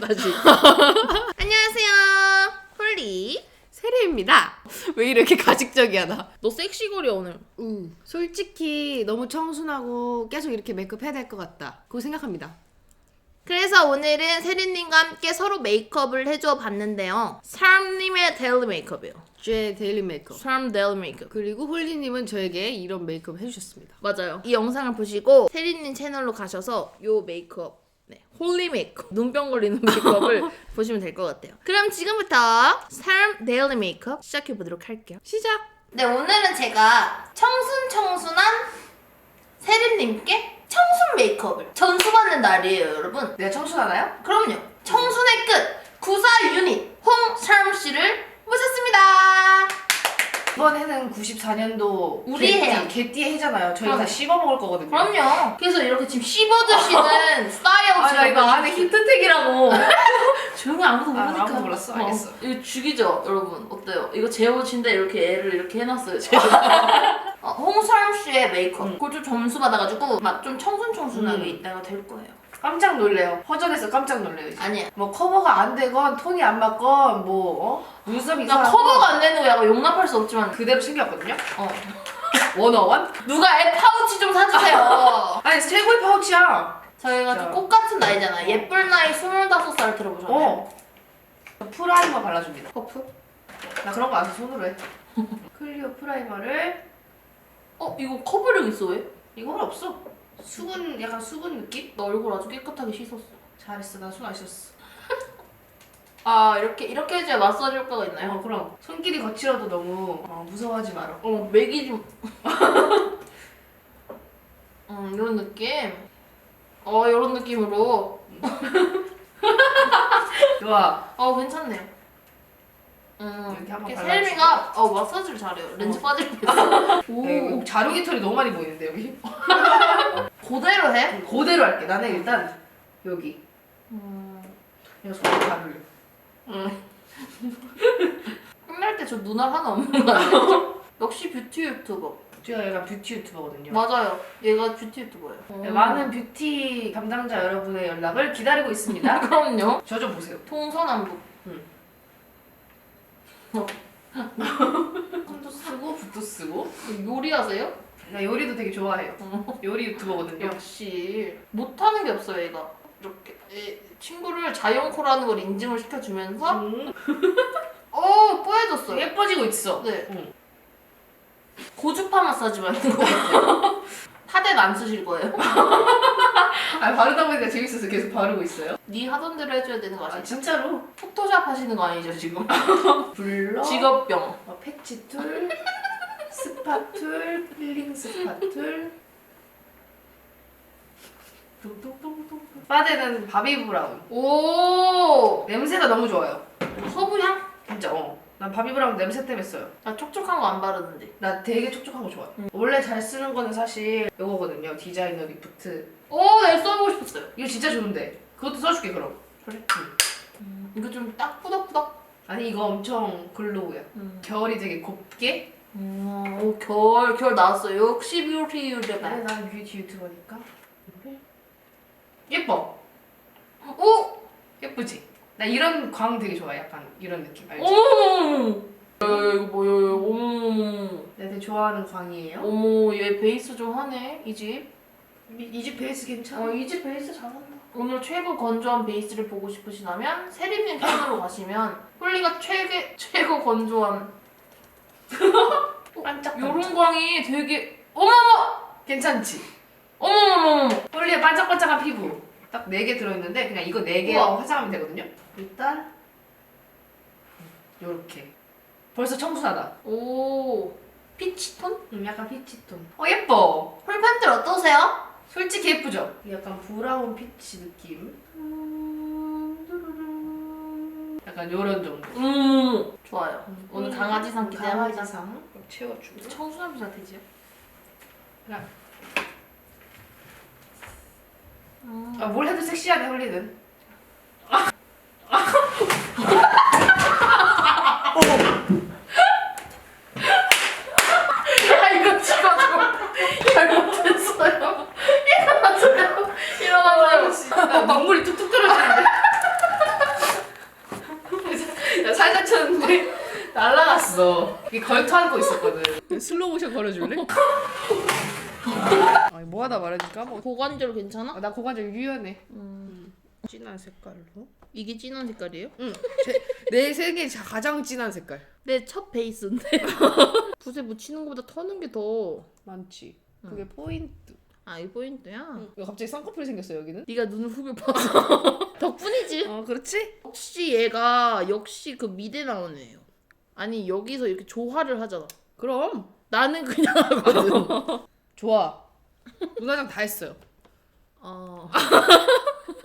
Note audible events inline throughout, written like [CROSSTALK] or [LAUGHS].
다시. [LAUGHS] 안녕하세요. 홀리. 세리입니다. 왜 이렇게 가식적이야 나? 너 섹시거려 오늘. 음, 솔직히 너무 청순하고 계속 이렇게 메이크업 해야 될 것 같다. 그거 생각합니다. 그래서 오늘은 세린님과 함께 서로 메이크업을 해줘 봤는데요. 사람님의 데일리 메이크업이에요. 제 데일리 메이크업. 사람 데일리 메이크업. 그리고 홀리님은 저에게 이런 메이크업 해주셨습니다. 맞아요. 이 영상을 보시고 세린님 채널로 가셔서 요 메이크업, 네, 홀리 메이크업, 눈병 걸리는 메이크업을 [LAUGHS] 보시면 될 것 같아요. 그럼 지금부터 사람 데일리 메이크업 시작해 보도록 할게요. 시작! 네, 오늘은 제가 청순 청순한 세린님께 청순 메이크업을 전수받는 날이에요, 여러분. 내가 청순하나요? 그럼요. 청순의 끝 구사 유닛 홍사람 씨를 모셨습니다. 이번 해는 94년도 우리 해요. 개띠 해잖아요. 저희가 그럼. 다 씹어 먹을 거거든요. 그럼요. 그래서 이렇게 지금 씹어 드시는 [LAUGHS] 스타일 아, 나 이거 안에 힌트택이라고. [LAUGHS] 조용히 아무도 아, 모르니까. 아무도 몰랐어. 알겠어. 이거 죽이죠, 여러분. 어때요? 이거 재워진데 이렇게 애를 이렇게 해놨어요, 제가. [LAUGHS] 어, 홍사람 씨의 메이크업. 음. 그걸 좀 점수 받아가지고 막 좀 청순청순하게 음. 있다가 될 거예요. 깜짝 놀래요. 허전해서 깜짝 놀래요. 이제. 아니야. 뭐 커버가 안 되건 톤이 안 맞건 뭐 어? 눈썹이 나 커버가 건안 되는 거 약간 용납할 수 없지만 그대로 챙겼거든요. 어. 원어원? 누가 애 파우치 좀 사주세요. [LAUGHS] 아니 최고의 파우치야. 저희가 진짜. 좀 꽃 같은 나이잖아. 예쁠 나이 25살 들어보셨나요? 어. 프라이머 발라줍니다. 퍼프? 나 그런 거안써 손으로 해. [LAUGHS] 클리오 프라이머를 어? 이거 커버력 있어 왜? 이건 없어. 수분 약간 수분 느낌? 나 얼굴 아주 깨끗하게 씻었어. 잘했어. 나 손 안 씻었어. [LAUGHS] 아 이렇게 이렇게 해줘야 마사지 효과가 있나요? 어 그럼 손길이 거칠어도 너무 어, 무서워하지 마라. 어 맥이 좀. [LAUGHS] 음 이런 느낌. 어 이런 느낌으로. [LAUGHS] 좋아. 어 괜찮네요. 음 이렇게 한번 발라주고. 세림이가 어 마사지를 잘해요. 렌즈 어. 빠질 이거 자루기 털이 너무 많이 보이는데 여기. [LAUGHS] 그대로 해? 그대로 할게. 나는 일단 여기. 음. 이거 손에 바를래. 끝날 때 저 눈알 하나 없는 거 아니에요? [LAUGHS] 역시 뷰티 유튜버. 제가 약간 뷰티 유튜버거든요. 맞아요. 얘가 뷰티 유튜버예요. 네, 많은 뷰티 담당자 여러분의 연락을 기다리고 있습니다. [LAUGHS] 그럼요. 저 좀 보세요. 동서남북. 손도 쓰고 붓도 쓰고. 요리하세요? 나 요리도 되게 좋아해요. 어. 요리 유튜버거든요. 역시 못하는 게 없어요 얘가. 이렇게 이 친구를 자연코라는 걸 인증을 시켜주면서 음, 어 뽀해졌어요. 예뻐지고 있어. 네. 응. 고주파 마사지 받는 거 같아요. 파덴 안 쓰실 거예요? [LAUGHS] 아 바르다 보니까 재밌어서 계속 바르고 있어요. 네 하던 대로 해줘야 되는 거 아 아시죠? 진짜로? 포토샵 하시는 거 아니죠 지금? [LAUGHS] 블러, 직업병. 어, 패치툴, 스파툴, 필링 스파툴. 뚱뚱뚱뚱. 바데는 바비 브라운. 오 냄새가 너무 좋아요. 허브향? 진짜 어. 난 바비 브라운 냄새 때문에 써요. 나 촉촉한 거 안 바르는데. 나 되게 촉촉한 거 좋아해. 음. 원래 잘 쓰는 거는 사실 이거거든요. 디자이너 리프트. 오, 내 써보고 싶었어요. 이거 진짜 좋은데. 그것도 써줄게 그럼. 그래? 응. 이거 좀딱 뿌덕뿌덕. 아니 이거 엄청 글로우야. 음. 겨울이 되게 곱게. 음, 오, 겨울, 겨울 나왔어요. 역시 뷰티 유튜버. 아니 난 뷰티 유튜버니까. 예뻐. 오! 예쁘지? 나 이런 광 되게 좋아해. 약간 이런 느낌 알지? 어머! 야, 이거 뭐야, 어머. 내가 되게 좋아하는 광이에요. 어머, 얘 베이스 좀 하네, 이 집. 이 집 베이스 괜찮아. 어, 이 집 베이스 잘한다. 오늘 최고 건조한 베이스를 보고 싶으시다면 세리님 채널로 [LAUGHS] 가시면 홀리가 최대, 최고 건조한 [LAUGHS] 반짝반짝. 요런 광이 되게 어머머! 괜찮지? 어머머머머! 홀리의 반짝반짝한 피부. 딱 4개 들어있는데 그냥 이거 4개 우와. 화장하면 되거든요. 일단 요렇게. 벌써 청순하다. 오, 피치톤? 음, 약간 피치톤. 어 예뻐. 홀팬들 어떠세요? 솔직히 예쁘죠? 약간 브라운 피치 느낌. 약간 요런 정도. 음, 좋아요. 오늘 강아지상 기대합니다. 강아지상 채워주고. 청순한 비자 되지요? 그래. 음. 아, 뭘 해도 섹시하네 홀리는. 야 이거 찍어줘. 잘못했어요. 일어나세요. 일어나세요. 나 눈물이 뚝뚝 떨어지는데. [LAUGHS] 걸터 안고 있었거든. 슬로우 모션 걸어줄래? [LAUGHS] 아니 뭐 하다 말해줄까? 뭐. 고관절 괜찮아? 아, 나 고관절 유연해. 음. 진한 색깔로. 이게 진한 색깔이에요? 응. 제- 내 세계 가장 진한 색깔. 내 첫 베이스인데. [LAUGHS] 붓에 묻히는 것보다 터는 게 더. 많지. 그게 포인트. 아, 이 포인트야. 왜 갑자기 쌍꺼풀이 생겼어 여기는? 네가 눈을 후벼 봐서 [LAUGHS] 덕분이지. 어 그렇지? 역시 얘가 역시 그 미대 애예요. 아니 여기서 이렇게 조화를 하잖아. 그럼 나는 그냥 하거든. [LAUGHS] 좋아. 눈화장 다 했어요. 어.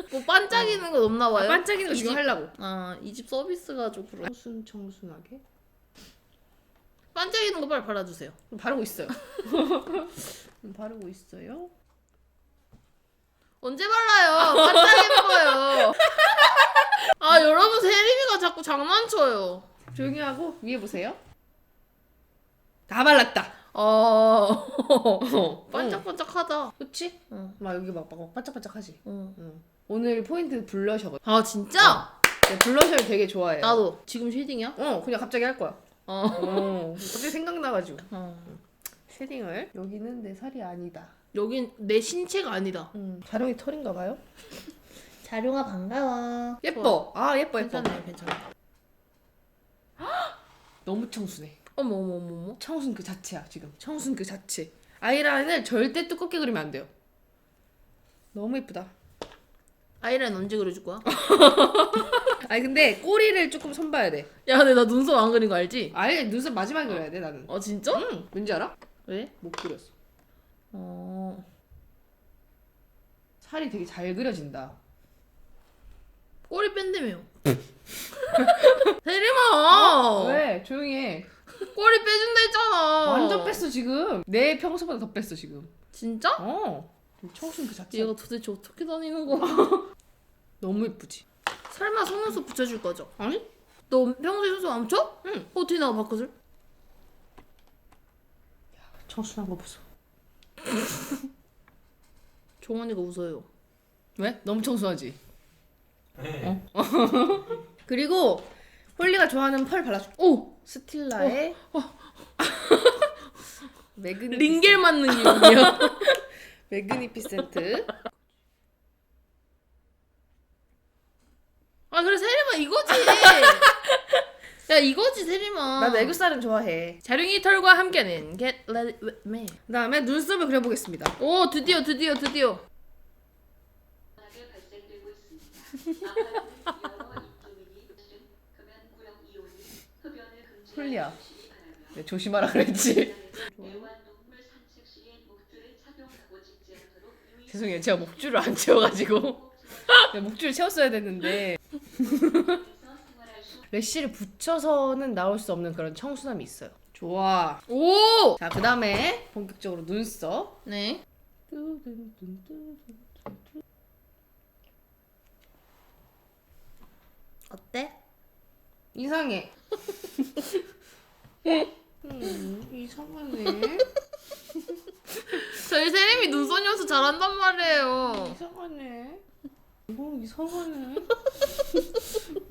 뭐 반짝이는 건 없나 봐요. 반짝이는 거이 지금 집- 하려고. 아, 이 집 서비스가 좀 그래. 청순 청순하게 반짝이는 거 빨리 발라주세요. 바르고 있어요. [LAUGHS] 바르고 있어요. 언제 발라요? 반짝이는 거예요. 아 여러분 세림이가 자꾸 장난쳐요. 조용히 하고 위에 보세요. 다 발랐다. 어. [LAUGHS] 반짝반짝하다. 그렇지? 응. 막 여기 막, 막 반짝반짝하지. 응. 응. 오늘 포인트 블러셔거든. 아 진짜? 네, 블러셔를 되게 좋아해요. 나도 지금 쉐딩이야? 어 그냥 갑자기 할 거야. 어. 어 갑자기 생각나가지고 어. 쉐딩을 여기는 내 살이 아니다. 여긴 내 신체가 아니다. 음 자룡이 털인가 봐요. 자룡아 반가워. 예뻐. 아 예뻐 예뻐. 괜찮아요, 괜찮아. [GASPS] 너무 청순해. 어머 어머 어머 어머. 청순 그 자체야 지금. 청순 그 자체. 아이라인을 절대 두껍게 그리면 안 돼요. 너무 예쁘다. 아이라인 언제 그려줄 거야? [LAUGHS] 아니 근데 꼬리를 조금 손봐야 돼. 야, 근데 나 눈썹 안 그린 거 알지? 아예 눈썹 마지막에 그려야 돼 나는. 어 진짜? 응. 왠지 알아? 왜? 못 그렸어. 어. 살이 되게 잘 그려진다. 꼬리 뺀다며요. [LAUGHS] 세림아. 왜? 조용히 해. 꼬리 빼준다 했잖아. 완전 뺐어 지금. 내 평소보다 더 뺐어 지금. 진짜? 어. 청순 그 자체. 얘가 도대체 어떻게 다니는 거야? [LAUGHS] 너무 예쁘지. 설마 속눈썹 붙여줄 거죠? 아니? 너 평소에 속눈썹 안 붙여? 응. 어떻게 나가 바꿔줄? 청순한 거 보소. [LAUGHS] 종원이가 웃어요. 왜? 너무 청순하지. 어. [LAUGHS] 그리고 홀리가 좋아하는 펄 발라줘. 오! 스틸라의 [LAUGHS] 매그니 링겔 맞는 기분이야. 매그니피센트. 아 그래 세림아 이거지. [LAUGHS] 야 이거지 세림아. 난 애교살은 좋아해. 자룡이 털과 함께는 Get Let It With Me. 그다음에 눈썹을 그려보겠습니다. 오 드디어 드디어 드디어. 홀리야. 네, 조심하라 그랬지. 죄송해요. 제가 목줄을 안 채워가지고 네, 목줄을 채웠어야 됐는데 래쉬를 붙여서는 나올 수 없는 그런 청순함이 있어요. 좋아. 오. 자, 그 다음에 본격적으로 눈썹. 네. 어때? 이상해. [LAUGHS] 음, 이상하네. [LAUGHS] 저희 세림이 눈썹 연습 잘한단 말이에요. 이상하네. 이거 이상하네.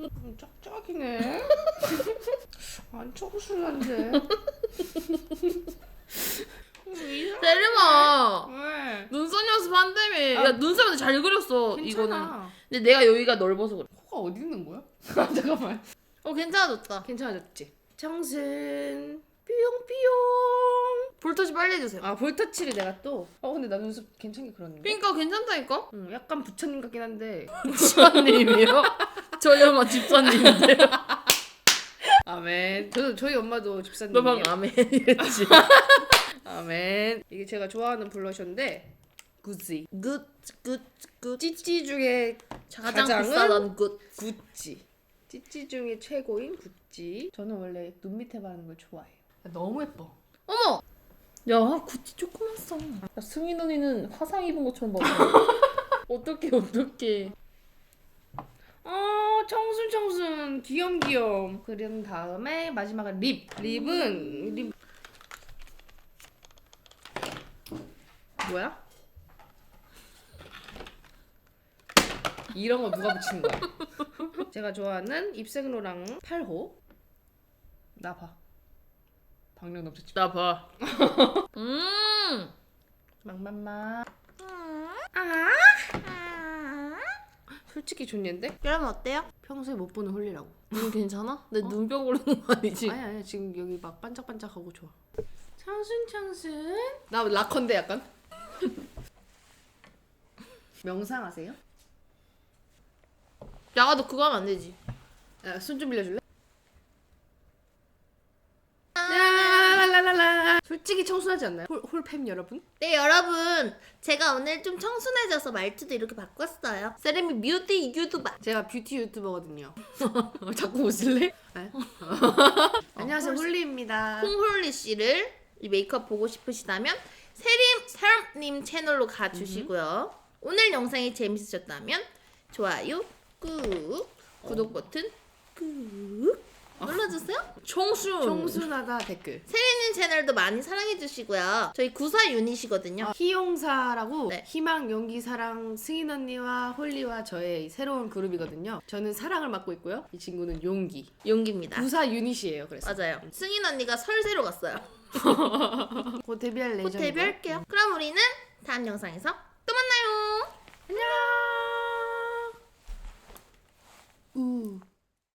음, 짝짝이네. 안 청순한데. 음, 이상- 세림아. 왜? 눈썹 연습 한다며. 야 눈썹은 잘 그렸어. 이거는. 괜찮아. 근데 내가 여기가 넓어서 그래. 코가 어디 있는 거야? [LAUGHS] 잠깐만. 어 괜찮아졌다. 괜찮아졌지? 청순. 삐용삐용. 볼터치 빨리 해주세요. 아 볼터치를 내가 또. 어 근데 나 눈썹 괜찮게 그렸는데. 그러니까 괜찮다니까? 응, 약간 부처님 같긴 한데. [LAUGHS] 집사님이요? 저희 엄마 집사님인데요. [LAUGHS] 아멘. 저도 저희 엄마도 집사님. 너 방금 아멘 이랬지. [LAUGHS] 아멘. 이게 제가 좋아하는 블러셔인데 구찌. 굿, 굿, 굿. 찌찌 중에 가장 가장은? 비싸단 굿. 구찌. 찌찌 중에 최고인 구찌. 저는 원래 눈 밑에 바르는 걸 좋아해요. 너무 예뻐. 어머! 야, 구찌 조그만 써. 야, 승인 언니는 화상 입은 것처럼 봐. [LAUGHS] 어떡해, 어떡해. 어 청순 청순 귀염 귀염 그린 다음에 마지막은 립 립은 립 뭐야? 이런 거 누가 붙이는 거야? [LAUGHS] 제가 좋아하는 입생로랑 8호 나 봐 방력 넘쳤지. 나 봐. [LAUGHS] 음. 망망망. 아. 솔직히 좋냐인데? 여러분 어때요? 평소에 못 보는 홀리라고. 눈 괜찮아? 내 눈병 걸리는 거 아니지? 아니 아니 지금 여기 막 반짝반짝하고 좋아. 청순 청순. 나 락커인데 약간. [LAUGHS] 명상하세요? 야가 너 그거 하면 안 되지. 손좀 빌려줄래? 솔직히 청순하지 않나요? 홀, 홀팸 여러분? 네 여러분 제가 오늘 좀 청순해져서 말투도 이렇게 바꿨어요. 세레미 뮤티 유튜버. 제가 뷰티 유튜버거든요. [LAUGHS] 자꾸 웃을래? 네. [LAUGHS] 안녕하세요 홀리입니다. 홍홀리 씨를 이 메이크업 보고 싶으시다면 세림 사람님 채널로 가주시고요. 오늘 영상이 재밌으셨다면 좋아요 꾹 구독 버튼 꾹 눌러주세요. 청순. 청순하다 댓글. [LAUGHS] 세림님 채널도 많이 사랑해 주시고요. 저희 구사 유닛이거든요. 희용사라고 네. 희망 용기 사랑 승인 언니와 홀리와 저의 새로운 그룹이거든요. 저는 사랑을 맡고 있고요. 이 친구는 용기. 용기입니다. 부사 유닛이에요. 그래서 맞아요. 승인 언니가 설세로 갔어요. [LAUGHS] 곧 데뷔할 곧 예정이고요. 데뷔할게요. 그럼 우리는 다음 영상에서 또 만나요. 안녕. 우.